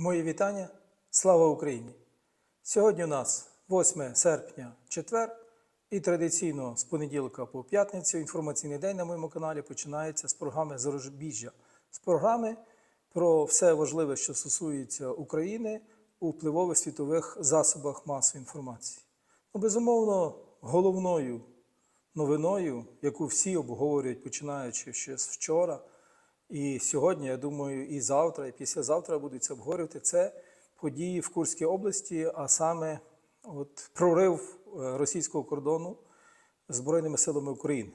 Мої вітання. Слава Україні! Сьогодні у нас 8 серпня, четвер, і традиційно з понеділка по п'ятницю інформаційний день на моєму каналі починається з програми Зарожбіжжя, з програми про все важливе, що стосується України у впливових світових засобах масової інформації. Ну, безумовно, головною новиною, яку всі обговорюють, починаючи ще з вчора, і сьогодні, я думаю, і завтра, і післязавтра будуть обговорювати, це події в Курській області, а саме от, прорив е, російського кордону Збройними силами України.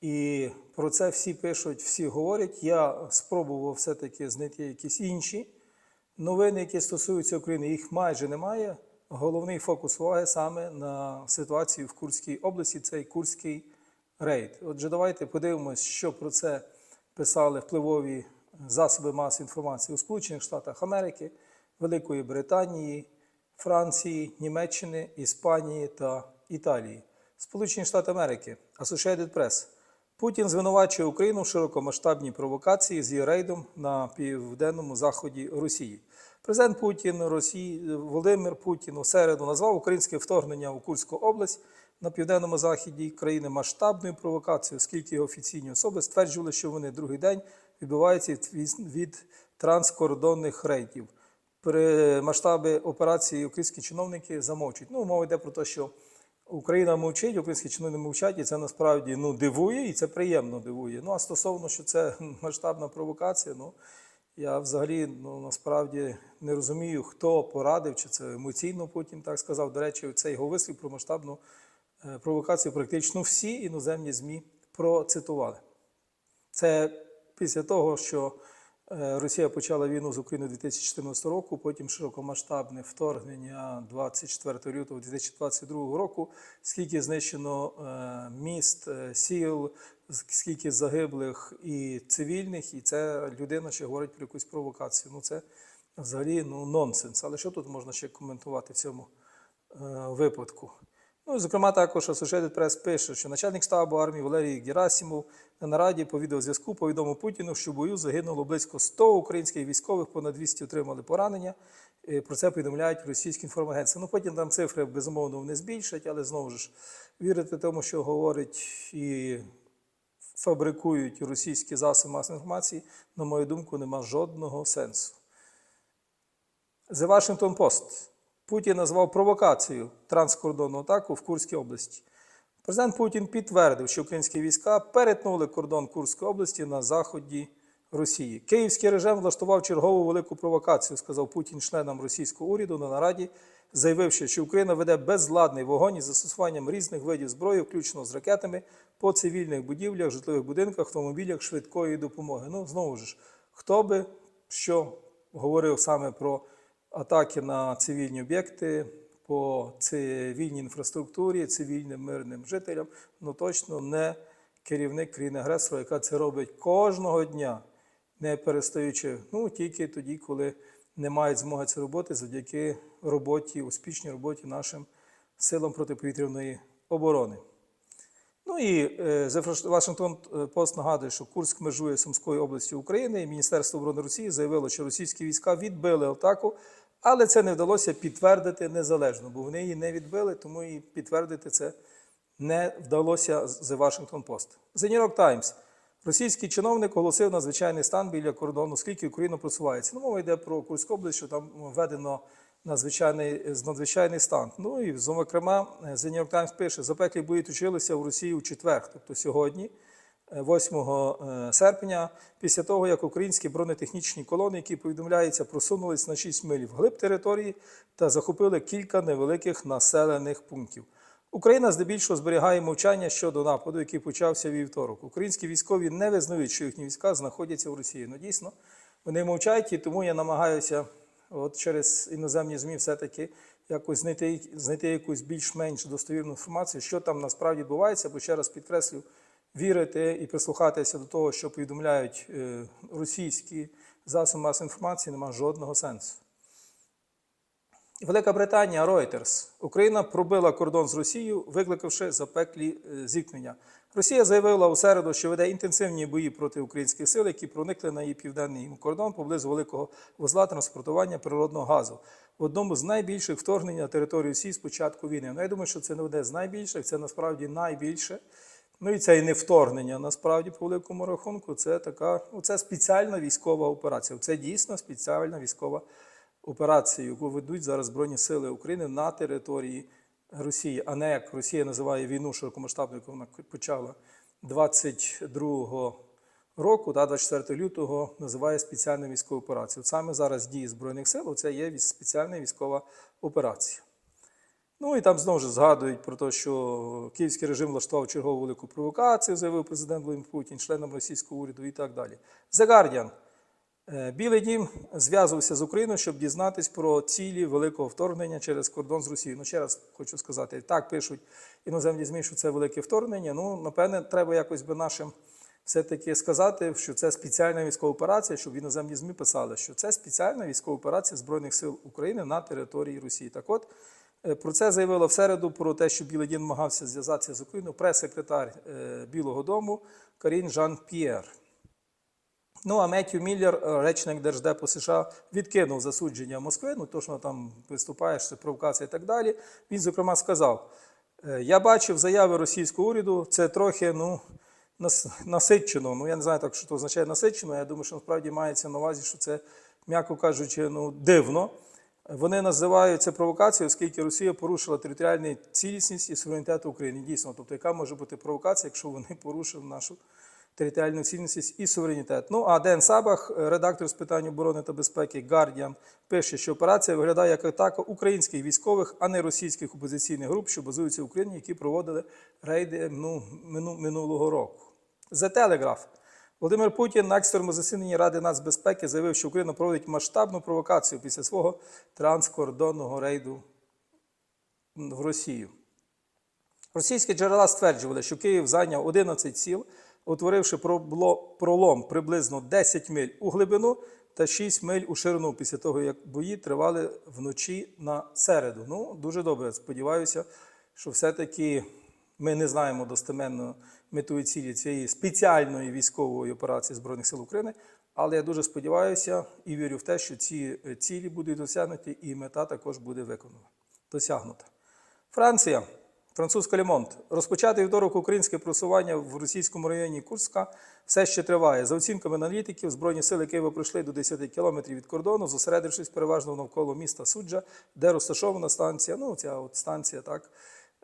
І про це всі пишуть, всі говорять. Я спробував все-таки знайти якісь інші новини, які стосуються України. Їх майже немає. Головний фокус уваги саме на ситуацію в Курській області цей Курський рейд. Отже, давайте подивимось, що про це писали впливові засоби масової інформації у Сполучених Штатах Америки, Великої Британії, Франції, Німеччини, Іспанії та Італії. Сполучені Штати Америки, Associated Press. Путін звинувачує Україну в широкомасштабній провокації з її рейдом на південному заході Росії. Президент Путін Росії Володимир Путін у середу назвав українське вторгнення у Курську область на південному заході країни масштабною провокацією, оскільки офіційні особи стверджували, що вони другий день відбуваються від, транскордонних рейдів. При масштаби операції українські чиновники замовчують. Ну, мова йде про те, що Україна мовчить, українські чиновники мовчать, і це насправді ну, дивує, і це приємно дивує. Ну а стосовно, що це масштабна провокація, ну я взагалі ну, насправді не розумію, хто порадив, чи це емоційно Путін так сказав. До речі, цей його вислів про масштабну провокацію практично всі іноземні ЗМІ процитували. Це після того, що е, Росія почала війну з Україною 2014 року, потім широкомасштабне вторгнення 24 лютого 2022 року, скільки знищено е, міст, е, сіл, скільки загиблих і цивільних, і це людина ще говорить про якусь провокацію. Ну це взагалі ну, нонсенс. Але що тут можна ще коментувати в цьому випадку? Ну, зокрема, також Associated Press пише, що начальник штабу армії Валерій Герасимов на нараді по відеозв'язку повідомив Путіну, що в бою загинуло близько 100 українських військових, понад 200 отримали поранення. Про це повідомляють російські інформагентства. Ну, потім там цифри, безумовно, не збільшать, але знову ж вірити тому, що говорить і фабрикують російські засоби масової інформації, на мою думку, нема жодного сенсу. The Washington Post. Путін назвав провокацією транскордонну атаку в Курській області. Президент Путін підтвердив, що українські війська перетнули кордон Курської області на заході Росії. Київський режим влаштував чергову велику провокацію, сказав Путін членам російського уряду на нараді, заявивши, що Україна веде безладний вогонь із застосуванням різних видів зброї, включно з ракетами, по цивільних будівлях, житлових будинках, автомобілях швидкої допомоги. Ну, знову ж, хто би що говорив саме про атаки на цивільні об'єкти по цивільній інфраструктурі, цивільним мирним жителям, ну точно не керівник країни-агресора, яка це робить кожного дня, не перестаючи, ну тільки тоді, коли не мають змоги це робити завдяки роботі, успішній роботі нашим силам протиповітряної оборони. Ну і е, The Washington Post нагадує, що Курськ межує Сумською областю України, і Міністерство оборони Росії заявило, що російські війська відбили атаку, але це не вдалося підтвердити незалежно, бо вони її не відбили, тому і підтвердити це не вдалося з Washington Post. The New York Times. Російський чиновник оголосив надзвичайний стан біля кордону, скільки Україна просувається. Ну, мова йде про Курську область, що там введено надзвичайний, надзвичайний стан. Ну і зокрема, The New York Times пише, запеклі бої точилися в Росії у четвер, тобто сьогодні, 8 серпня, після того, як українські бронетехнічні колони, які повідомляється, просунулись на 6 миль вглиб території та захопили кілька невеликих населених пунктів. Україна здебільшого зберігає мовчання щодо нападу, який почався вівторок. Українські військові не визнають, що їхні війська знаходяться в Росії. Ну дійсно, вони мовчають, і тому я намагаюся от через іноземні ЗМІ все-таки якось знайти знайти якусь більш-менш достовірну інформацію, що там насправді відбувається, бо ще раз підкреслю, вірити і прислухатися до того, що повідомляють е, російські засоби масової інформації, немає жодного сенсу. Велика Британія Reuters. Україна пробила кордон з Росією, викликавши запеклі е, зіткнення. Росія заявила у середу, що веде інтенсивні бої проти українських сил, які проникли на її південний кордон поблизу великого вузла транспортування природного газу в одному з найбільших вторгнень на територію Росії з початку війни. Ну, я думаю, що це не одне з найбільших, це насправді найбільше. Ну і це і не вторгнення насправді по великому рахунку. Це така, ну, це спеціальна військова операція. Це дійсно спеціальна військова операція, яку ведуть зараз Збройні Сили України на території Росії, а не як Росія називає війну широкомасштабну, яку вона почала 22 року, да, 24 лютого, називає спеціальною військовою операцією. Саме зараз дії Збройних сил це є спеціальна військова операція. Ну і там знову ж згадують про те, що київський режим влаштував чергову велику провокацію, заявив президент Володимир Путін, членам російського уряду і так далі. The Guardian. Е, Білий дім зв'язувався з Україною, щоб дізнатись про цілі великого вторгнення через кордон з Росією. Ну, ще раз хочу сказати, так пишуть іноземні ЗМІ, що це велике вторгнення. Ну, напевне, треба якось би нашим все-таки сказати, що це спеціальна військова операція, щоб іноземні ЗМІ писали, що це спеціальна військова операція Збройних сил України на території Росії. Так от, про це заявила в середу про те, що Білий Дім намагався зв'язатися з Україною прес-секретар е, Білого Дому Карін Жан П'єр. Ну, а Меттю Міллер, е, речник Держдепу США, відкинув засудження Москви, ну то, що там виступає, це провокація і так далі. Він, зокрема, сказав: «Е, я бачив заяви російського уряду, це трохи ну, насичено. Ну, я не знаю, так, що це означає насичено. Я думаю, що насправді мається на увазі, що це, м'яко кажучи, ну, дивно. Вони називають це провокацією, оскільки Росія порушила територіальну цілісність і суверенітет України. Дійсно, тобто, яка може бути провокація, якщо вони порушили нашу територіальну цілісність і суверенітет. Ну а Ден Сабах, редактор з питань оборони та безпеки Guardian, пише, що операція виглядає як атака українських військових, а не російських опозиційних груп, що базуються в Україні, які проводили рейди ну, минулого року. The Telegraph. Володимир Путін на екстреному засіданні Ради нацбезпеки заявив, що Україна проводить масштабну провокацію після свого транскордонного рейду в Росію. Російські джерела стверджували, що Київ зайняв 11 сіл, утворивши пролом приблизно 10 миль у глибину та 6 миль у ширину після того, як бої тривали вночі на середу. Ну, дуже добре. Сподіваюся, що все-таки ми не знаємо достеменно мету і цілі цієї спеціальної військової операції Збройних сил України. Але я дуже сподіваюся і вірю в те, що ці е, цілі будуть досягнуті, і мета також буде виконана. Досягнута. Франція, французька Лемонт. Розпочати вівторок українське просування в російському районі Курська все ще триває. За оцінками аналітиків, Збройні сили Києва пройшли до 10 кілометрів від кордону, зосередившись переважно навколо міста Суджа, де розташована станція. Ну, ця от станція, так.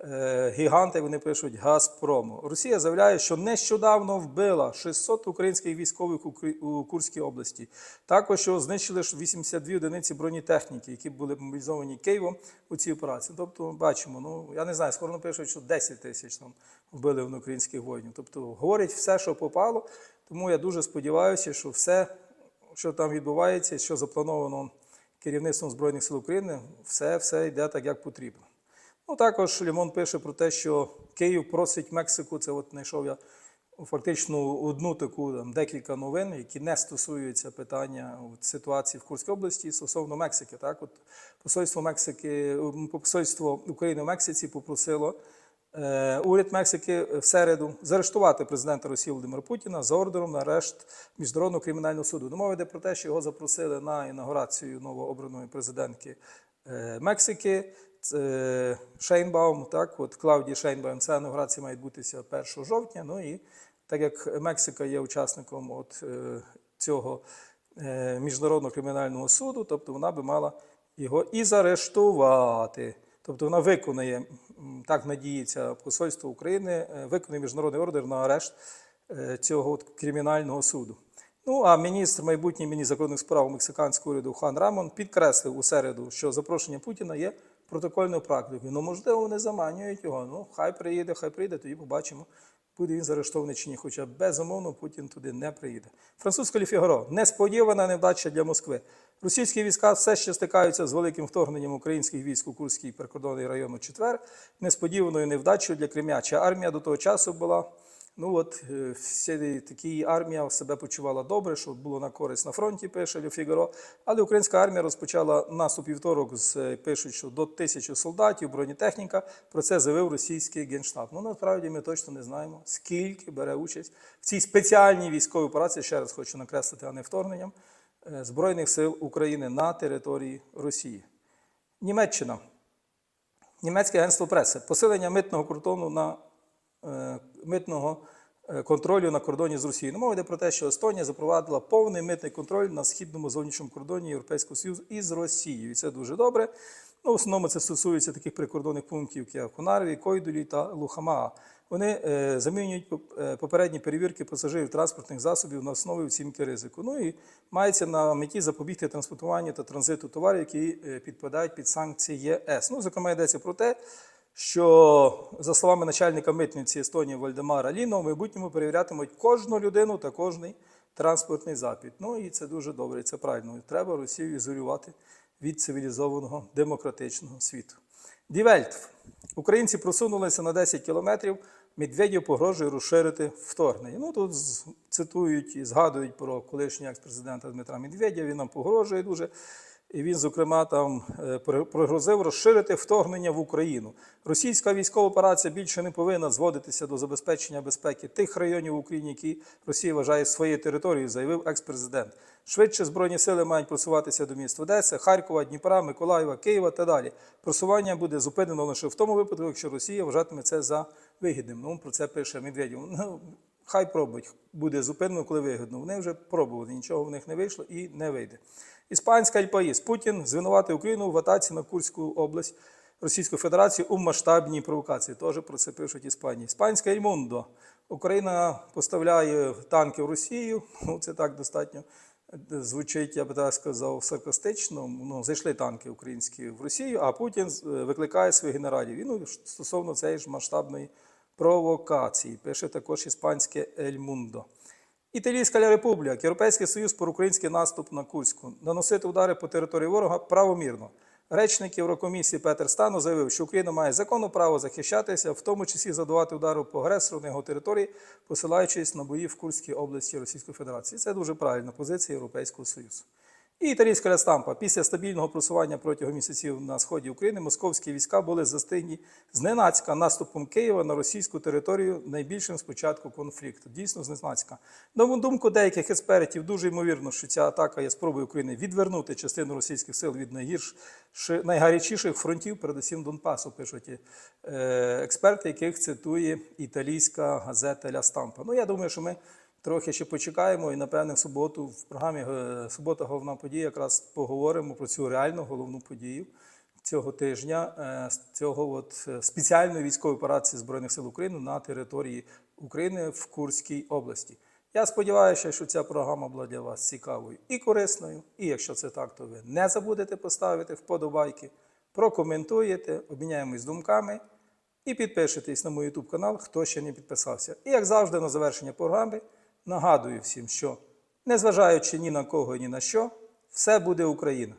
Е, Гіганти вони пишуть Газпрому. Росія заявляє, що нещодавно вбила 600 українських військових у Курській області. Також знищили ж 82 одиниці бронетехніки, які були мобілізовані Києвом у цій операції. Тобто, бачимо, ну я не знаю, скоро пишуть, що 10 тисяч там вбили вони українських воїнів. Тобто говорять все, що попало. Тому я дуже сподіваюся, що все, що там відбувається, що заплановано керівництвом Збройних сил України, все, все йде так, як потрібно. Ну, також Лімон пише про те, що Київ просить Мексику. Це от знайшов я фактично одну таку там, декілька новин, які не стосуються питання от, ситуації в Курській області стосовно Мексики. Так, от посольство Мексики, посольство України в Мексиці попросило е, уряд Мексики в середу заарештувати президента Росії Володимира Путіна за ордером на арешт міжнародного кримінального суду. Ну, мова йде про те, що його запросили на інаугурацію новообраної президентки е, Мексики. Це Шейнбаум, так, от Клаудії Шейнбаум, ця інаугурація має відбутися 1 жовтня. Ну і так як Мексика є учасником от, е, цього е, міжнародного кримінального суду, тобто вона би мала його і заарештувати. Тобто вона виконає, так надіється посольство України, е, виконує міжнародний ордер на арешт е, цього кримінального суду. Ну а міністр, майбутній міністр закордонних справ мексиканського уряду Хан Рамон підкреслив у середу, що запрошення Путіна є протокольною практикою. Ну, можливо, вони заманюють його. Ну, хай приїде, хай прийде, тоді побачимо, буде він заарештований чи ні. Хоча безумовно Путін туди не приїде. Французьке Ліфігаро Несподівана невдача для Москви. Російські війська все ще стикаються з великим вторгненням українських військ у Курський прикордонний район у четвер. Несподіваною невдачею для крем'яча армія до того часу була Ну от е, всі такі армія себе почувала добре, що було на користь на фронті, пише Ле Фігаро. Але українська армія розпочала наступ вівторок з е, пишуть, що до тисячі солдатів, бронетехніка. Про це заявив російський генштаб. Ну насправді ми точно не знаємо, скільки бере участь в цій спеціальній військовій операції. Ще раз хочу накреслити, а не вторгненням е, збройних сил України на території Росії. Німеччина. Німецьке агентство преси. Посилення митного кордону на митного е, контролю на кордоні з Росією. Ну, Мова йде про те, що Естонія запровадила повний митний контроль на східному зовнішньому кордоні Європейського Союзу із Росією. І це дуже добре. Ну, в основному це стосується таких прикордонних пунктів, як Конарві, Койдулі та Лухамаа. Вони е, замінюють е, попередні перевірки пасажирів транспортних засобів на основі оцінки ризику. Ну і мається на меті запобігти транспортуванню та транзиту товарів, які підпадають під санкції ЄС. Ну, зокрема, йдеться про те, що за словами начальника митниці Естонії Вальдемара Ліно, в майбутньому перевірятимуть кожну людину та кожний транспортний запит. Ну і це дуже добре, і це правильно. Треба Росію ізолювати від цивілізованого демократичного світу. Дівельт. Українці просунулися на 10 кілометрів. Медведєв погрожує розширити вторгнення. Ну тут цитують і згадують про колишнього екс-президента Дмитра Медведєва. Він нам погрожує дуже. І він, зокрема, там е, пригрозив розширити вторгнення в Україну. Російська військова операція більше не повинна зводитися до забезпечення безпеки тих районів в Україні, які Росія вважає своєю територією, заявив екс-президент. Швидше збройні сили мають просуватися до міст Одеси, Харкова, Дніпра, Миколаєва, Києва та далі. Просування буде зупинено лише в тому випадку, якщо Росія вважатиме це за вигідним. Ну про це пише Медведєв. Ну, хай пробують, буде зупинено, коли вигідно. Вони вже пробували, нічого в них не вийшло і не вийде. Іспанська Альпаїс. Путін звинуватив Україну в атаці на Курську область Російської Федерації у масштабній провокації. Теж про це пишуть Іспанії. Іспанська Ельмундо. Україна поставляє танки в Росію. Ну, це так достатньо е, звучить, я би так сказав, саркастично. Ну, зайшли танки українські в Росію, а Путін е, викликає своїх генералів. І, ну, стосовно цієї ж масштабної провокації. Пише також іспанське Ель Мундо. Італійська Ля Републіка, Європейський Союз про український наступ на Курську. Наносити удари по території ворога правомірно. Речник Єврокомісії Петер Стану заявив, що Україна має законне право захищатися, в тому числі задавати удари по агресору на його території, посилаючись на бої в Курській області Російської Федерації. Це дуже правильна позиція Європейського Союзу. І італійська Рестампа. Після стабільного просування протягом місяців на сході України московські війська були застигні зненацька наступом Києва на російську територію найбільшим з початку конфлікту. Дійсно, зненацька. На думку деяких експертів, дуже ймовірно, що ця атака є спробою України відвернути частину російських сил від найгірш найгарячіших фронтів, передусім Донбасу, пишуть е, експерти, яких цитує італійська газета Ля Стампа. Ну я думаю, що ми. Трохи ще почекаємо і, напевне, в суботу в програмі е, Субота головна подія якраз поговоримо про цю реальну головну подію цього тижня, е, цього от е, спеціальної військової операції Збройних сил України на території України в Курській області. Я сподіваюся, що ця програма була для вас цікавою і корисною. І якщо це так, то ви не забудете поставити вподобайки, прокоментуєте, обміняємось думками і підпишитесь на мій YouTube канал, хто ще не підписався. І як завжди, на завершення програми нагадую всім, що незважаючи ні на кого ні на що, все буде Україна.